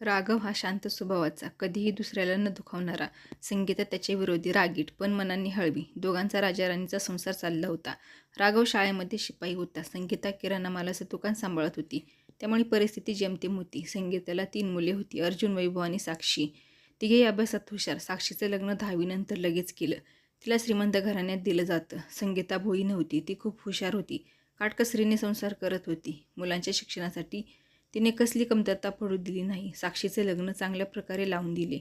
राघव हा शांत स्वभावाचा कधीही दुसऱ्याला न दुखावणारा. संगीता त्याचे विरोधी रागीट पण मनाने हळवी. दोघांचा राजाराणीचा संसार चालला होता. राघव शाळेमध्ये शिपाई होता. संगीता किराणा मालाचं दुकान सांभाळत होती. त्यामुळे परिस्थिती जेमतेम होती. संगीताला तीन मुले होती अर्जुन वैभव आणि साक्षी. तिघेही अभ्यासात हुशार. साक्षीचं लग्न दहावीनंतर लगेच केलं. तिला श्रीमंत घराण्यात दिलं जातं. संगीता भोळी नव्हती. ती खूप हुशार होती. काटकसरीने संसार करत होती. मुलांच्या शिक्षणासाठी तिने कसली कमतरता पडू दिली नाही. साक्षीचे लग्न चांगल्या प्रकारे लावून दिले.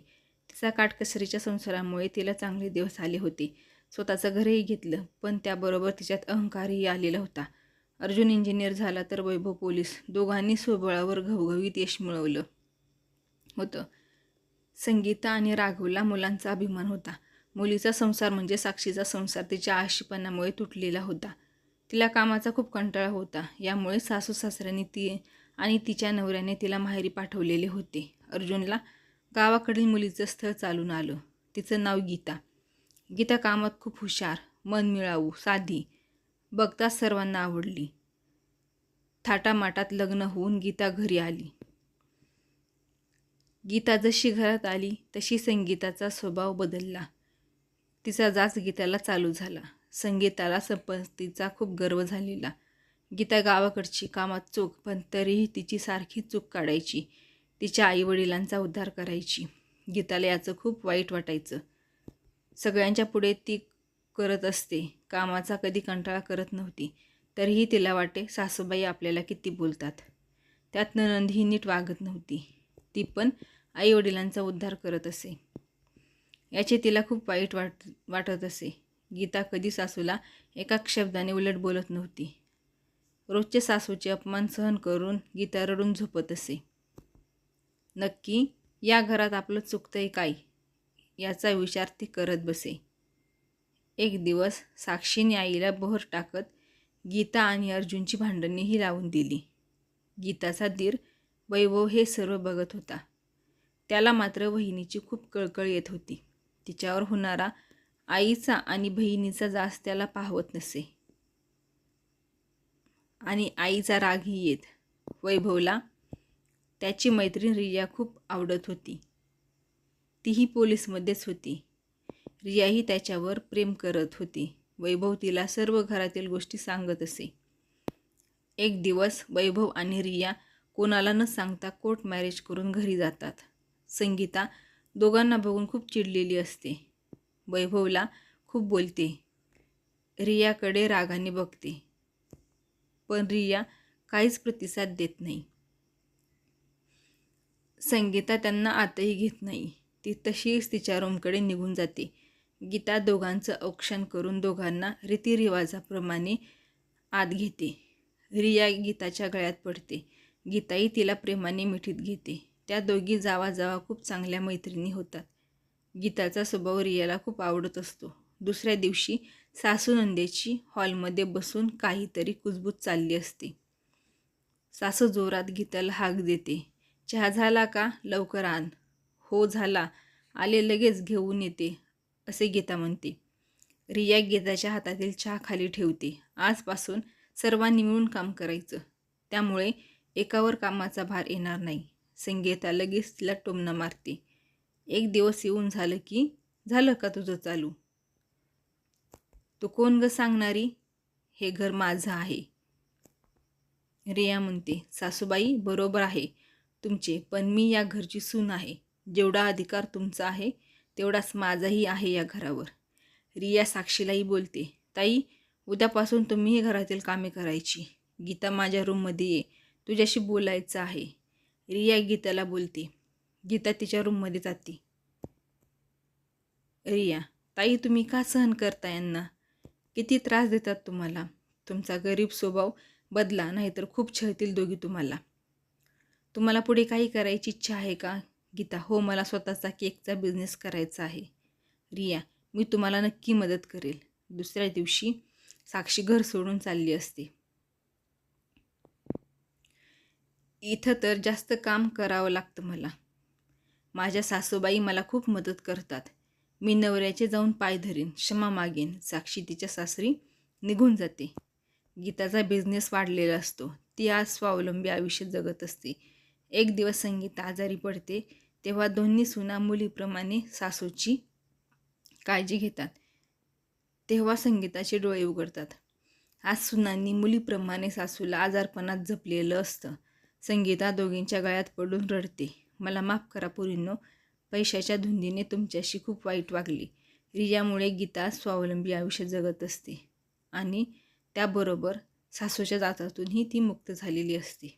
तिचा काटकसरीच्या संसारामुळे तिला चांगले दिवस आले होते. स्वतःचं घरही घेतलं पण त्याबरोबर तिच्यात अहंकारही आलेला होता. अर्जुन इंजिनियर झाला तर वैभव पोलीस दोघांनी स्वबळावर घवघवीत यश मिळवलं होतं. संगीता आणि राघवला मुलांचा अभिमान होता. मुलीचा संसार म्हणजे साक्षीचा संसार तिच्या आशीपणामुळे तुटलेला होता. तिला कामाचा खूप कंटाळा होता. यामुळे सासू सासऱ्यांनी ती आणि तिच्या नवऱ्याने तिला माहेरी पाठवलेले होते. अर्जुनला गावाकडील मुलीचं स्थळ चालून आलं. तिचं नाव गीता. गीता कामात खूप हुशार मन मिळावू साधी. बघताच सर्वांना आवडली. थाटामाटात लग्न होऊन गीता घरी आली. गीता जशी घरात आली तशी संगीताचा स्वभाव बदलला. तिचा जाच गीताला चालू झाला. संगीताला संपत्तीचा खूप गर्व झालेला. गीता गावाकडची कामात चूक पण तरीही तिची सारखी चूक काढायची. तिच्या आईवडिलांचा उद्धार करायची. गीताला याचं खूप वाईट वाटायचं. सगळ्यांच्या पुढे ती करत असते. कामाचा कधी कंटाळा करत नव्हती. तरीही तिला वाटे सासूबाई आपल्याला किती बोलतात. त्यात नंदही नीट वागत नव्हती. ती पण आईवडिलांचा उद्धार करत असे. याचे तिला खूप वाईट वाट वाटत असे. गीता कधी सासूला एका शब्दाने उलट बोलत नव्हती. रोजचे सासूचे अपमान सहन करून गीता रडून झोपत असे. नक्की या घरात आपलं चुकतंय काय? याचा विचार ती करत बसे. एक दिवस साक्षीने आईला बहर टाकत गीता आणि अर्जुनची भांडणीही लावून दिली. गीताचा दीर वैभव हे सर्व बघत होता. त्याला मात्र वहिनीची खूप कळकळ येत होती. तिच्यावर होणारा आईचा आणि बहिणीचा जास त्याला पाहवत नसे. आणि आईचा रागही येत. वैभवला त्याची मैत्रीण रिया खूप आवडत होती. तीही पोलीसमध्येच होती. रियाही त्याच्यावर प्रेम करत होती. वैभव तिला सर्व घरातील गोष्टी सांगत असे. एक दिवस वैभव आणि रिया कोणाला न सांगता कोर्ट मॅरेज करून घरी जातात. संगीता दोघांना बघून खूप चिडलेली असते. वैभवला खूप बोलते. रियाकडे रागाने बघते. पण रिया काहीच प्रतिसाद देत नाही. संगीता त्यांना आतही घेत नाही. ती तशीच तिच्या रूमकडे निघून जाते. गीता दोघांचं औक्षण करून दोघांना रीतिरिवाजाप्रमाणे आत घेते. रिया गीताच्या गळ्यात पडते. गीताही तिला प्रेमाने मिठीत घेते. त्या दोघी जावा जावा खूप चांगल्या मैत्रिणी होतात. गीताचा स्वभाव रियाला खूप आवडत असतो. दुसऱ्या दिवशी सासूनंदेची हॉलमध्ये बसून काहीतरी कुजबूज चालली असते. सासू जोरात गीताला हाक देते. चहा झाला का? लवकर आण. हो झाला. आले लगेच घेऊन येते असे गीता म्हणते. रिया गीताच्या हातातील चहा खाली ठेवते. आजपासून सर्वांनी मिळून काम करायचं. त्यामुळे एकावर कामाचा भार येणार नाही. संगीता लगेच तिला टोमणं मारते. एक दिवस येऊन झालं की झालं का तुझं चालू? तू कोण ग सांगणारी? हे घर माझं आहे. रिया म्हणते सासूबाई बरोबर आहे तुमचे पण मी या घरची सून आहे. जेवढा अधिकार तुमचा आहे तेवढाच माझाही आहे या घरावर. रिया साक्षीलाही बोलते ताई उद्यापासून तुम्हीही घरातील कामे करायची. गीता माझ्या रूममध्ये ये तुझ्याशी बोलायचं आहे. रिया गीताला बोलते गीता तिच्या रूममध्ये जाते. रिया ताई तुम्ही का सहन करता यांना? किती त्रास देतात तुम्हाला? तुमचा गरीब स्वभाव बदला नाहीतर खूप छळतील दोघी तुम्हाला. तुम्हाला पुढे काही करायची इच्छा आहे का? गीता हो मला स्वतःचा केकचा बिझनेस करायचा आहे. रिया मी तुम्हाला नक्की मदत करेल. दुसऱ्या दिवशी साक्षी घर सोडून चालली असते. इथं तर जास्त काम करावं लागतं मला. माझ्या सासूबाई मला खूप मदत करतात. मी नवऱ्याचे जाऊन पाय धरीन क्षमा मागेन साक्षी तिच्या सासरी निघून जाते. गीताचा बिझनेस वाढलेला असतो. ती आज स्वावलंबी आयुष्य जगत असते. एक दिवस संगीता आजारी पडते तेव्हा दोन्ही सुना मुलीप्रमाणे सासूची काळजी घेतात. तेव्हा संगीताचे डोळे उघडतात. आज सुनांनी मुलीप्रमाणे सासूला आजारपणात जपलेलं असतं. संगीता दोघींच्या गळ्यात पडून रडते. मला माफ करा पुरींनो पैशाच्या धुंदीने तुमच्याशी खूप वाईट वागली. रियामुळे गीता स्वावलंबी आयुष्य जगत असते आणि त्याबरोबर सासूच्या जातातूनही ती मुक्त झालेली असते.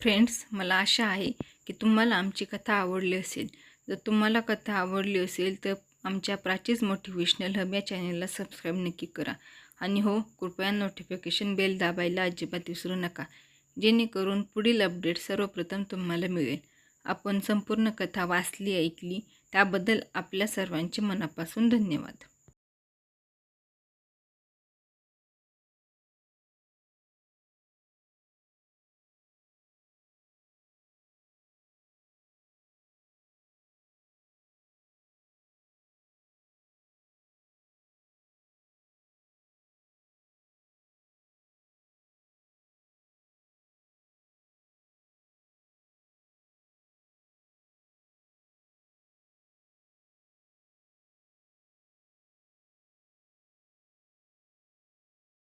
फ्रेंड्स मला आशा आहे की तुम्हाला आमची कथा आवडली असेल. जर तुम्हाला कथा आवडली असेल तर आमच्या प्राचीच मोटिवेशनल हब या चॅनलला सबस्क्राईब नक्की करा. आणि हो कृपया नोटिफिकेशन बेल दाबायला अजिबात विसरू नका. जेणेकरून पुढील अपडेट सर्वप्रथम तुम्हाला मिळेल. आपण संपूर्ण कथा वाचली ऐकली त्याबद्दल आपल्या सर्वांचे मनापासून धन्यवाद.